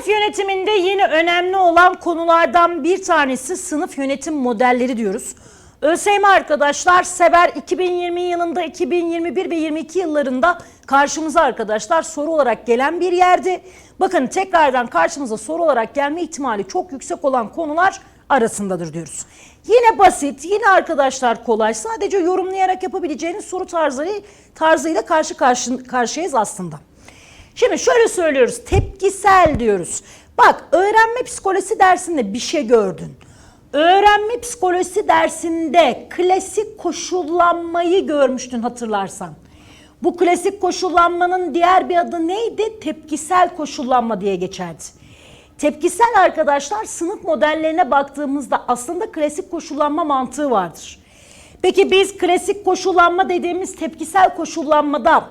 Sınıf yönetiminde yine önemli olan konulardan bir tanesi sınıf yönetim modelleri diyoruz. ÖSYM arkadaşlar sever 2020 yılında 2021 ve 22 yıllarında karşımıza arkadaşlar soru olarak gelen bir yerdi. Bakın tekrardan karşımıza soru olarak gelme ihtimali çok yüksek olan konular arasındadır diyoruz. Yine basit, yine arkadaşlar kolay. Sadece yorumlayarak yapabileceğiniz soru tarzları tarzıyla karşı karşı karşıyayız aslında. Şimdi şöyle söylüyoruz. Tepkisel diyoruz. Bak öğrenme psikolojisi dersinde bir şey gördün. Öğrenme psikolojisi dersinde klasik koşullanmayı görmüştün hatırlarsan. Bu klasik koşullanmanın diğer bir adı neydi? Tepkisel koşullanma diye geçerdi. Tepkisel arkadaşlar sınıf modellerine baktığımızda aslında klasik koşullanma mantığı vardır. Peki biz klasik koşullanma dediğimiz tepkisel koşullanmada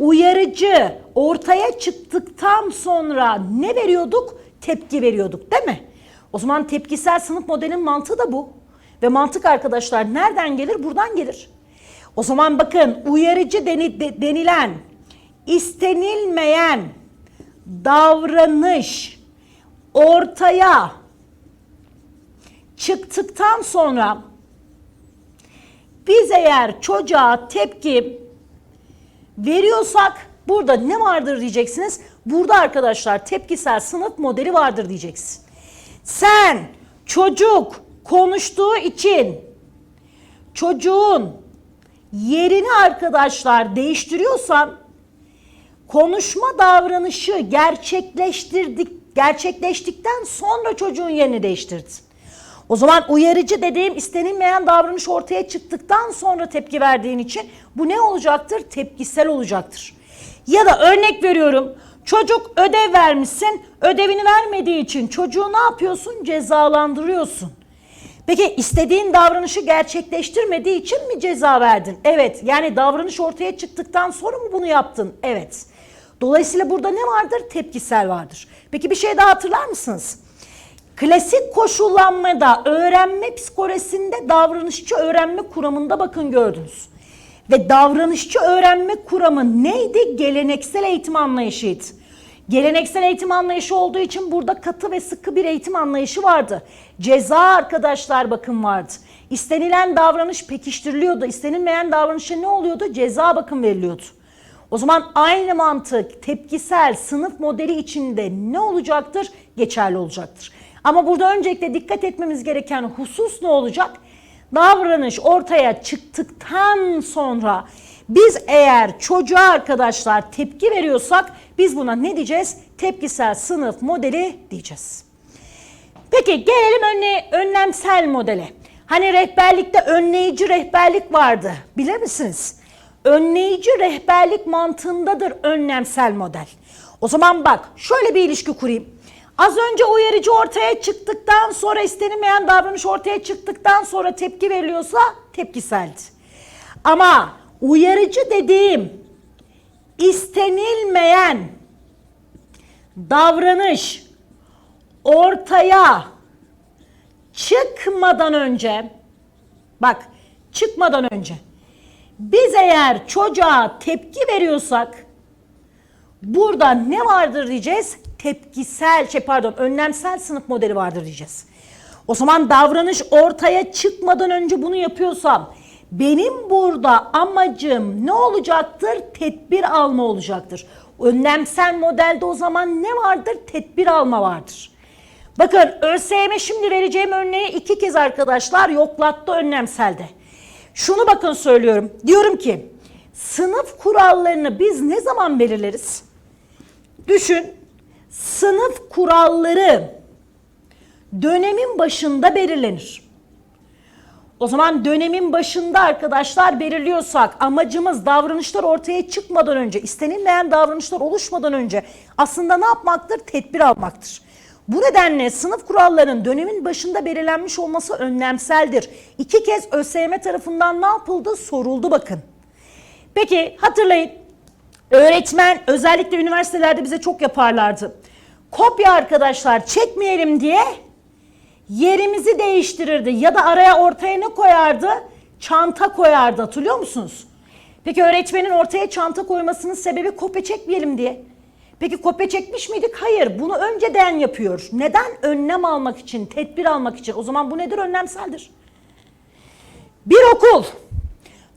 uyarıcı ortaya çıktıktan sonra ne veriyorduk? Tepki veriyorduk değil mi? O zaman tepkisel sınıf modelinin mantığı da bu. Ve mantık arkadaşlar nereden gelir? Buradan gelir. O zaman bakın uyarıcı deni- de- denilen istenilmeyen davranış ortaya çıktıktan sonra biz eğer çocuğa tepki veriyorsak burada ne vardır diyeceksiniz. Burada arkadaşlar tepkisel sınıf modeli vardır diyeceksin. Sen çocuk konuştuğu için çocuğun yerini arkadaşlar değiştiriyorsan konuşma davranışı gerçekleştirdik gerçekleştikten sonra çocuğun yerini değiştirdin. O zaman uyarıcı dediğim istenilmeyen davranış ortaya çıktıktan sonra tepki verdiğin için bu ne olacaktır? Tepkisel olacaktır. Ya da örnek veriyorum. Çocuk ödev vermişsin. Ödevini vermediği için çocuğu ne yapıyorsun? Cezalandırıyorsun. Peki istediğin davranışı gerçekleştirmediği için mi ceza verdin? Evet. Yani davranış ortaya çıktıktan sonra mı bunu yaptın? Evet. Dolayısıyla burada ne vardır? Tepkisel vardır. Peki bir şey daha hatırlar mısınız? Klasik koşullanmada öğrenme psikolojisinde davranışçı öğrenme kuramında bakın gördünüz. Ve davranışçı öğrenme kuramı neydi? Geleneksel eğitim anlayışıydı. Geleneksel eğitim anlayışı olduğu için burada katı ve sıkı bir eğitim anlayışı vardı. Ceza arkadaşlar bakın vardı. İstenilen davranış pekiştiriliyordu. İstenilmeyen davranışa ne oluyordu? Ceza bakın veriliyordu. O zaman aynı mantık tepkisel sınıf modeli içinde ne olacaktır? Geçerli olacaktır. Ama burada öncelikle dikkat etmemiz gereken husus ne olacak? Davranış ortaya çıktıktan sonra biz eğer çocuğa arkadaşlar tepki veriyorsak biz buna ne diyeceğiz? Tepkisel sınıf modeli diyeceğiz. Peki gelelim önle, önlemsel modele. Hani rehberlikte önleyici rehberlik vardı. Bilir misiniz? Önleyici rehberlik mantığındadır önlemsel model. O zaman bak şöyle bir ilişki kurayım. Az önce uyarıcı ortaya çıktıktan sonra istenilmeyen davranış ortaya çıktıktan sonra tepki veriliyorsa tepkiseldi. Ama uyarıcı dediğim istenilmeyen davranış ortaya çıkmadan önce bak çıkmadan önce biz eğer çocuğa tepki veriyorsak burada ne vardır diyeceğiz? Tepkisel şey pardon önlemsel sınıf modeli vardır diyeceğiz. O zaman davranış ortaya çıkmadan önce bunu yapıyorsam benim burada amacım ne olacaktır? Tedbir alma olacaktır. Önlemsel modelde o zaman ne vardır? Tedbir alma vardır. Bakın ÖSYM şimdi vereceğim örneği iki kez arkadaşlar yoklattı önlemselde. Şunu bakın söylüyorum. Diyorum ki sınıf kurallarını biz ne zaman belirleriz? Düşün sınıf kuralları dönemin başında belirlenir. O zaman dönemin başında arkadaşlar belirliyorsak amacımız davranışlar ortaya çıkmadan önce, istenilmeyen davranışlar oluşmadan önce aslında ne yapmaktır? Tedbir almaktır. Bu nedenle sınıf kurallarının dönemin başında belirlenmiş olması önlemseldir. İki kez ÖSYM tarafından ne yapıldı? Soruldu bakın. Peki hatırlayın. Öğretmen özellikle üniversitelerde bize çok yaparlardı. Kopya arkadaşlar çekmeyelim diye yerimizi değiştirirdi ya da araya ortaya ne koyardı? Çanta koyardı hatırlıyor musunuz? Peki öğretmenin ortaya çanta koymasının sebebi kopya çekmeyelim diye. Peki kopya çekmiş miydik? Hayır. Bunu önceden yapıyor. Neden? Önlem almak için, tedbir almak için. O zaman bu nedir? Önlemseldir. Bir okul.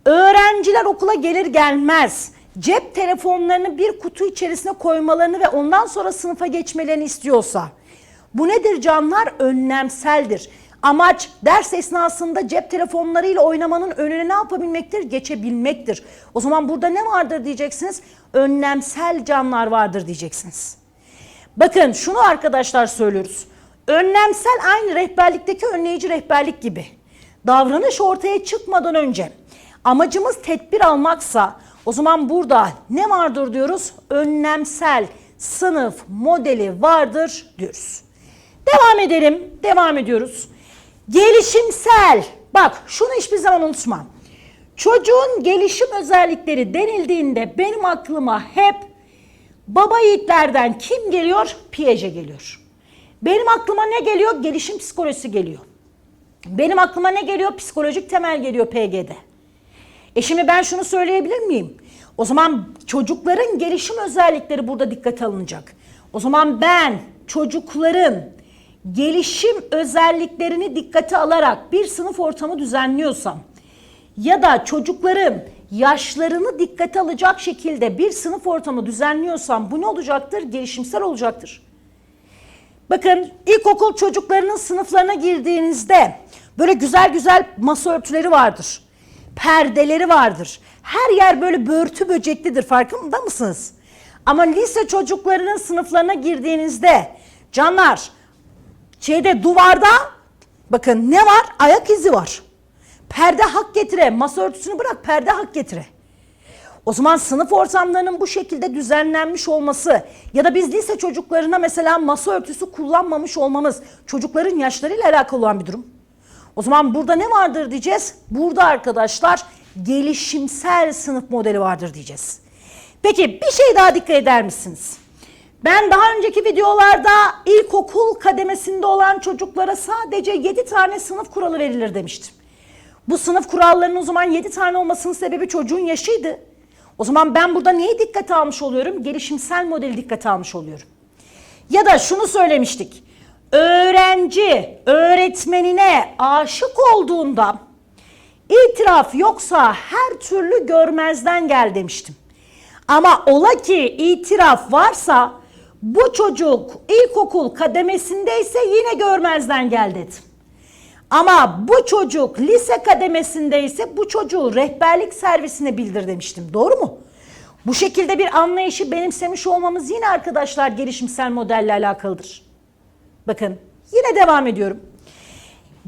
Öğrenciler okula gelir gelmez cep telefonlarını bir kutu içerisine koymalarını ve ondan sonra sınıfa geçmelerini istiyorsa bu nedir canlar? Önlemseldir. Amaç ders esnasında cep telefonlarıyla oynamanın önüne ne yapabilmektir? Geçebilmektir. O zaman burada ne vardır diyeceksiniz? Önlemsel canlar vardır diyeceksiniz. Bakın şunu arkadaşlar söylüyoruz. Önlemsel aynı rehberlikteki önleyici rehberlik gibi. Davranış ortaya çıkmadan önce amacımız tedbir almaksa o zaman burada ne vardır diyoruz? Önlemsel sınıf modeli vardır diyoruz. Devam edelim. Devam ediyoruz. Gelişimsel. Bak şunu hiçbir zaman unutma. Çocuğun gelişim özellikleri denildiğinde benim aklıma hep baba yiğitlerden kim geliyor? Piaget geliyor. Benim aklıma ne geliyor? Gelişim psikolojisi geliyor. Benim aklıma ne geliyor? Psikolojik temel geliyor PG'de. E şimdi ben şunu söyleyebilir miyim? O zaman çocukların gelişim özellikleri burada dikkate alınacak. O zaman ben çocukların gelişim özelliklerini dikkate alarak bir sınıf ortamı düzenliyorsam ya da çocukların yaşlarını dikkate alacak şekilde bir sınıf ortamı düzenliyorsam bu ne olacaktır? Gelişimsel olacaktır. Bakın ilkokul çocuklarının sınıflarına girdiğinizde böyle güzel güzel masa örtüleri vardır. Perdeleri vardır. Her yer böyle börtü böceklidir farkında mısınız? Ama lise çocuklarının sınıflarına girdiğinizde canlar şeyde duvarda bakın ne var? Ayak izi var. Perde hak getire. Masa örtüsünü bırak perde hak getire. O zaman sınıf ortamlarının bu şekilde düzenlenmiş olması ya da biz lise çocuklarına mesela masa örtüsü kullanmamış olmamız çocukların yaşlarıyla alakalı olan bir durum. O zaman burada ne vardır diyeceğiz? Burada arkadaşlar gelişimsel sınıf modeli vardır diyeceğiz. Peki bir şey daha dikkat eder misiniz? Ben daha önceki videolarda ilkokul kademesinde olan çocuklara sadece 7 tane sınıf kuralı verilir demiştim. Bu sınıf kurallarının o zaman 7 tane olmasının sebebi çocuğun yaşıydı. O zaman ben burada neyi dikkate almış oluyorum? Gelişimsel modeli dikkate almış oluyorum. Ya da şunu söylemiştik. Öğrenci öğretmenine aşık olduğunda itiraf yoksa her türlü görmezden gel demiştim. Ama ola ki itiraf varsa bu çocuk ilkokul kademesindeyse yine görmezden gel dedim. Ama bu çocuk lise kademesindeyse bu çocuğu rehberlik servisine bildir demiştim. Doğru mu? Bu şekilde bir anlayışı benimsemiş olmamız yine arkadaşlar gelişimsel modelle alakalıdır. Bakın yine devam ediyorum.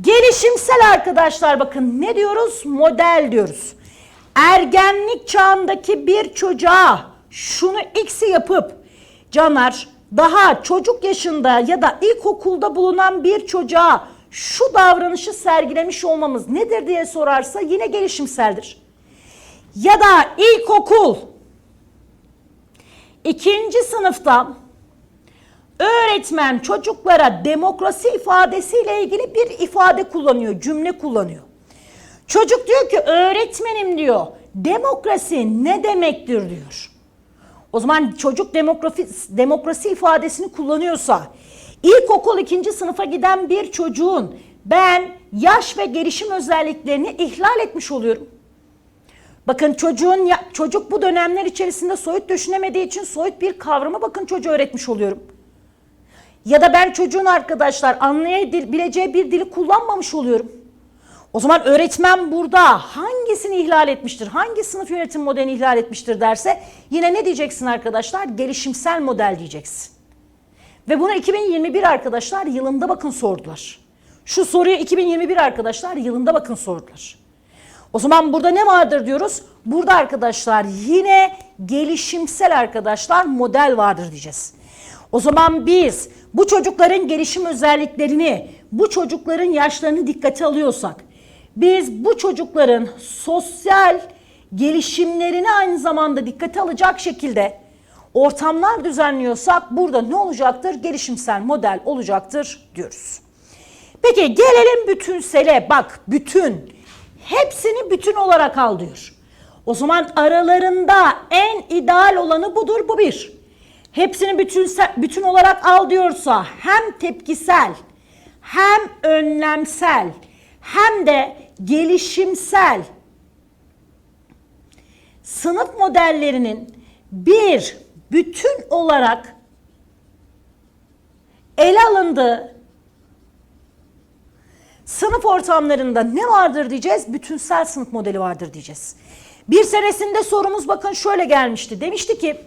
Gelişimsel arkadaşlar bakın ne diyoruz? Model diyoruz. Ergenlik çağındaki bir çocuğa şunu x'i yapıp Caner daha çocuk yaşında ya da ilkokulda bulunan bir çocuğa şu davranışı sergilemiş olmamız nedir diye sorarsa yine gelişimseldir. Ya da ilkokul ikinci sınıfta öğretmen çocuklara demokrasi ifadesiyle ilgili bir ifade kullanıyor, cümle kullanıyor. Çocuk diyor ki öğretmenim diyor demokrasi ne demektir diyor. O zaman çocuk demokrasi, demokrasi ifadesini kullanıyorsa ilkokul ikinci sınıfa giden bir çocuğun ben yaş ve gelişim özelliklerini ihlal etmiş oluyorum. Bakın çocuğun çocuk bu dönemler içerisinde soyut düşünemediği için soyut bir kavramı bakın çocuğa öğretmiş oluyorum. Ya da ben çocuğun arkadaşlar anlayabileceği bir dili kullanmamış oluyorum. O zaman öğretmen burada hangisini ihlal etmiştir, hangi sınıf yönetim modelini ihlal etmiştir derse yine ne diyeceksin arkadaşlar? Gelişimsel model diyeceksin. Ve bunu 2021 arkadaşlar yılında bakın sordular. Şu soruyu 2021 arkadaşlar yılında bakın sordular. O zaman burada ne vardır diyoruz? Burada arkadaşlar yine gelişimsel arkadaşlar model vardır diyeceğiz. O zaman biz bu çocukların gelişim özelliklerini, bu çocukların yaşlarını dikkate alıyorsak, biz bu çocukların sosyal gelişimlerini aynı zamanda dikkate alacak şekilde ortamlar düzenliyorsak burada ne olacaktır? Gelişimsel model olacaktır diyoruz. Peki gelelim bütünsele. Bak bütün. Hepsini bütün olarak al diyor. O zaman aralarında en ideal olanı budur bu bir. Hepsini bütünsel, bütün olarak al diyorsa hem tepkisel hem önlemsel hem de gelişimsel sınıf modellerinin bir bütün olarak ele alındığı sınıf ortamlarında ne vardır diyeceğiz? Bütünsel sınıf modeli vardır diyeceğiz. Bir senesinde sorumuz bakın şöyle gelmişti. Demişti ki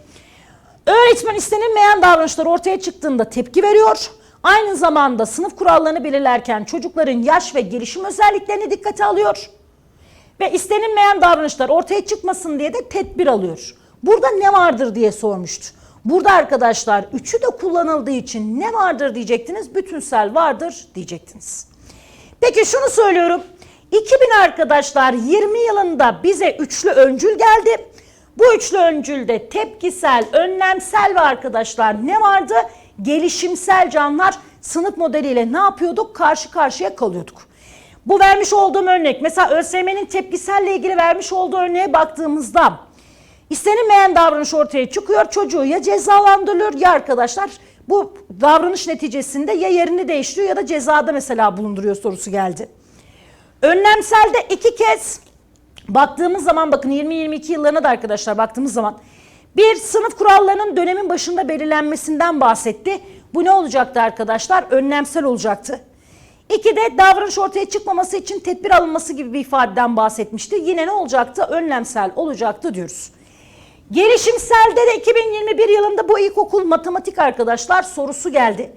öğretmen istenilmeyen davranışlar ortaya çıktığında tepki veriyor. Aynı zamanda sınıf kurallarını belirlerken çocukların yaş ve gelişim özelliklerini dikkate alıyor. Ve istenilmeyen davranışlar ortaya çıkmasın diye de tedbir alıyor. Burada ne vardır diye sormuştu. Burada arkadaşlar üçü de kullanıldığı için ne vardır diyecektiniz? Bütünsel vardır diyecektiniz. Peki şunu söylüyorum. 2000 arkadaşlar 20 yılında bize üçlü öncül geldi. Bu üçlü öncülde tepkisel, önlemsel ve arkadaşlar ne vardı? Gelişimsel canlar sınıf modeliyle ne yapıyorduk? Karşı karşıya kalıyorduk. Bu vermiş olduğum örnek mesela ÖSYM'nin tepkiselle ilgili vermiş olduğu örneğe baktığımızda istenilmeyen davranış ortaya çıkıyor. Çocuğu ya cezalandırılıyor ya arkadaşlar bu davranış neticesinde ya yerini değiştiriyor ya da cezada mesela bulunduruyor sorusu geldi. Önlemselde iki kez baktığımız zaman bakın 20-22 yıllarına da arkadaşlar baktığımız zaman bir sınıf kurallarının dönemin başında belirlenmesinden bahsetti. Bu ne olacaktı arkadaşlar? Önlemsel olacaktı. İki de davranış ortaya çıkmaması için tedbir alınması gibi bir ifadeden bahsetmişti. Yine ne olacaktı? Önlemsel olacaktı diyoruz. Gelişimselde de 2021 yılında bu ilkokul matematik arkadaşlar sorusu geldi.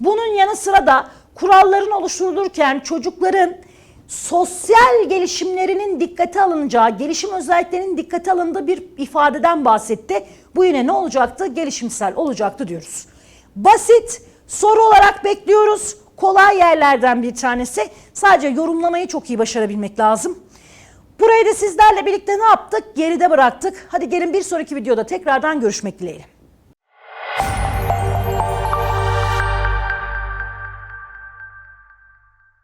Bunun yanı sıra da kuralların oluşturulurken çocukların sosyal gelişimlerinin dikkate alınacağı, gelişim özelliklerinin dikkate alındığı bir ifadeden bahsetti. Bu yine ne olacaktı? Gelişimsel olacaktı diyoruz. Basit soru olarak bekliyoruz. Kolay yerlerden bir tanesi. Sadece yorumlamayı çok iyi başarabilmek lazım. Burayı da sizlerle birlikte ne yaptık? Geride bıraktık. Hadi gelin bir sonraki videoda tekrardan görüşmek dileğiyle.